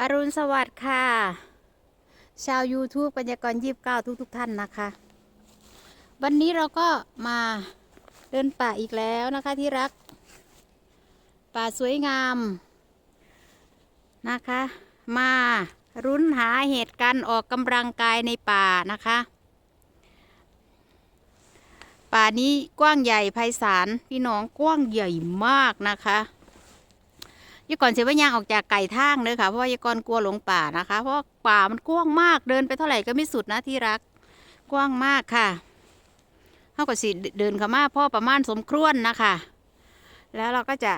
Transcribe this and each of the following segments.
อรุณสวัสดิ์ค่ะ ชาว YouTube ปัญญากรยีบเก้าทุกทุกๆท่านนะคะ วันนี้เราก็มาเดินป่าอีกแล้วนะคะที่รัก ป่าสวยงามนะคะ มารุ้นหาเหตุการณ์ออกกำลังกายในป่านะคะ ป่านี้กว้างใหญ่ไพศาลพี่น้องกว้างใหญ่มากนะคะ ยก่อนเสียว่ายางออกจากไก่ทางเลยค่ะเพราะว่ายก่อนกลัวหลงป่านะคะ เพราะป่ามันกว้างมากเดินไปเท่าไหร่ก็ไม่สุดนะที่รักกว้างมากค่ะเท่ากับสิเดินข้ามาพ่อประมาณสมครวนนะคะ แล้วเราก็จะ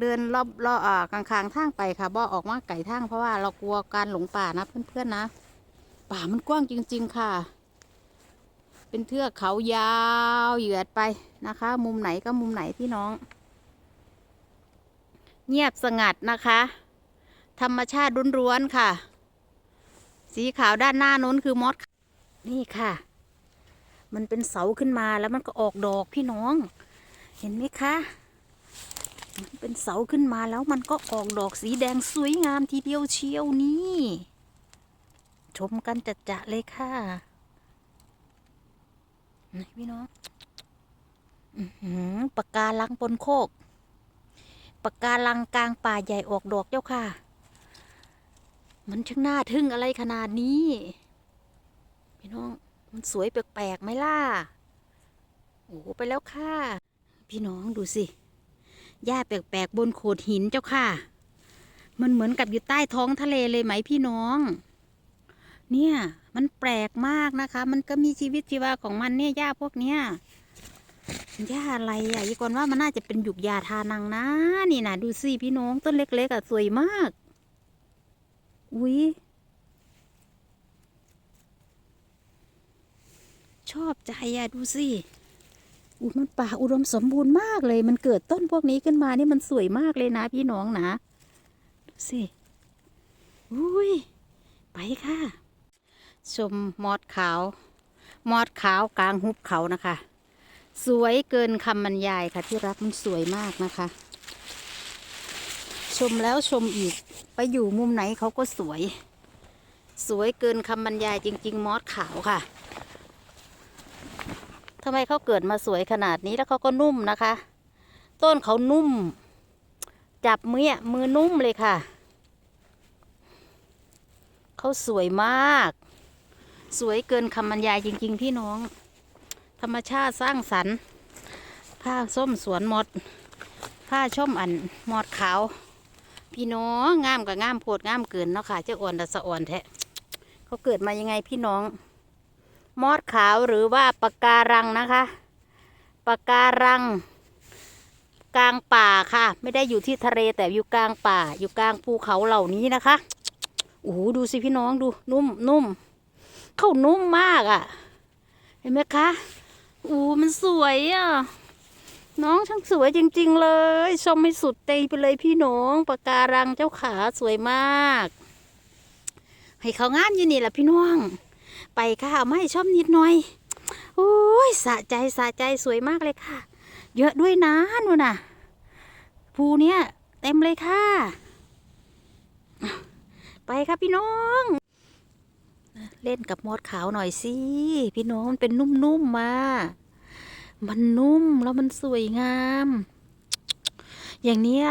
เดินรอบรอบอ่ากลางๆทางไปค่ะบ่ออกมาไก่ทางเพราะว่าเรากลัวการหลงป่านะเพื่อนๆนะ ป่ามันกว้างจริง ๆ ค่ะ เป็นเทือกเขายาวเหยียดไปนะคะ มุมไหนก็มุมไหนพี่น้อง เงียบสงัดนะคะ ธรรมชาติร้วนๆค่ะ สีขาวด้านหน้านู้นคือมดนี่ค่ะ มันเป็นเสาขึ้นมาแล้วมันก็ออกดอกพี่น้อง เห็นไหมคะมันเป็นเสาขึ้นมาแล้วมันก็ออกดอกสีแดงสวยงามทีเดียวเชียวนี่ ชมกันจัดจะเลยค่ะนี่พี่น้องอื้อหือปากกาลังบนโคก ปากาลังกลางป่าใหญ่ออกดอกเจ้าค่ะ มันช่างน่าทึ่งอะไรขนาดนี้ พี่น้องมันสวยแปลกๆไหมล่ะ โอ้ไปแล้วค่ะ พี่น้องดูสิหญ้าแปลกๆบนโขดหินเจ้าค่ะ มันเหมือนกับอยู่ใต้ท้องทะเลเลยไหมพี่น้อง เนี่ยมันแปลกมากนะคะ มันก็มีชีวิตชีวาของมันเนี่ยหญ้าพวกเนี้ย หญ้าอะไรอะยี่กอนว่ามันน่าจะเป็นหยุกยาทานังนะ นี่นะดูสิพี่น้องต้นเล็กๆอะสวยมาก อุ้ยชอบใจอะดูสิอุ้ยมันป่าอุดมสมบูรณ์มากเลย มันเกิดต้นพวกนี้ขึ้นมานี่มันสวยมากเลยนะ พี่น้องนะดูสิอุ้ยไปค่ะ ชมมอดขาว มอดขาวกลางหุบเขานะคะ สวยเกินคำบรรยายค่ะที่รักมันสวยมากนะคะ ชมแล้วชมอีก ไปอยู่มุมไหนเขาก็สวย สวยเกินคำบรรยายจริง ๆ มอดขาวค่ะทำไมเขาเกิดมาสวยขนาดนี้แล้วเขาก็นุ่มนะคะ ต้นเขานุ่ม จับมือมือนุ่มเลยค่ะ เขาสวยมาก สวยเกินคำบรรยายจริง ๆ พี่น้อง ธรรมชาติสร้างสรรค์ผ้าส้มสวนหมดผ้าช่อมอันหมอดขาว พี่น้องงามกับงามโพดงามเกินเนาะค่ะเจ้าอ่อนแต่สอ่อนแท้เขาเกิดมายังไงพี่น้องมอดขาวหรือว่าปะการังนะคะปะการัง กลางป่าค่ะ ไม่ได้อยู่ที่ทะเลแต่อยู่กลางป่า อยู่กลางภูเขาเหล่านี้นะคะโอ้โหดูสิพี่น้องดูนุ่มนุ่มเข้านุ่มมากอะ่ะ เห็นไหมคะ อู้มันสวยอะ น้องช่างสวยจริง ๆ เลย ชมไม่สุดใจไปเลยพี่น้องปะการังเจ้าขาสวยมาก ให้เขางามยู่นี่แหละพี่น้อง ไปค่ะไม่ชอบนิดหน่อยโอ้ยสะใจสะใจสวยมากเลยค่ะ เยอะด้วยนะนู่นน่ะภูเนี้ยเต็มเลยค่ะ ไปค่ะพี่น้อง เล่นกับมดขาวหน่อยสิ พี่น้องมันเป็นนุ่มๆมา มันนุ่มแล้วมันสวยงาม อย่างเนี้ย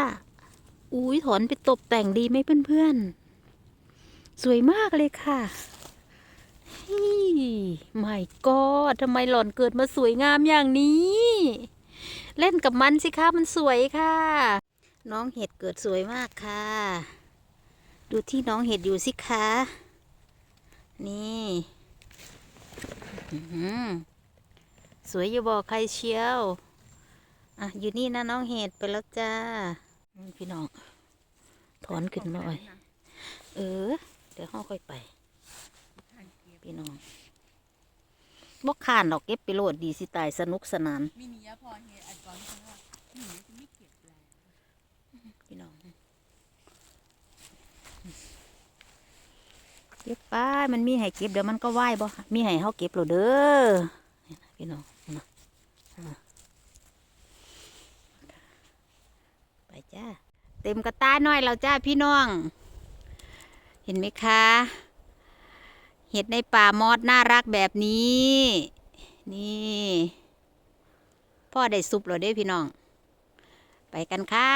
อุ้ยถอนไปตกแต่งดีไหมเพื่อนๆ สวยมากเลยค่ะฮี่ไม่ก็ทำไมหล่อนเกิดมาสวยงามอย่างนี้ เล่นกับมันสิคะมันสวยค่ะ น้องเห็ดเกิดสวยมากค่ะ ดูที่น้องเห็ดอยู่สิคะ นี่สวยอยู่บ่อใครเชียว อะ อยู่นี่นะน้องเห็ดไปแล้วจ้า พี่น้อง ถอนขึ้นหน่อย เออ เดี๋ยวห้อค่อยไป พี่น้องบกขานดอกเก็บไปโหลดดีสิตายสนุกสนานมินิยพอเฮอัดก่อนเพราะว่าหนูจะไม่เก็บแล้ว พี่น้อง ไปมันมีให้เก็บเดี๋ยวมันก็ไหวบ่มีให้เขาเก็บหรอเด้อพี่น้องไปจ้าเต็มกระต้าน้อยแล้วจ้าพี่น้อง เห็นไหมคะ เห็ดในป่ามอดน่ารักแบบนี้ นี่ พ่อได้ซุปแล้วเด้พี่น้อง ไปกันค่ะ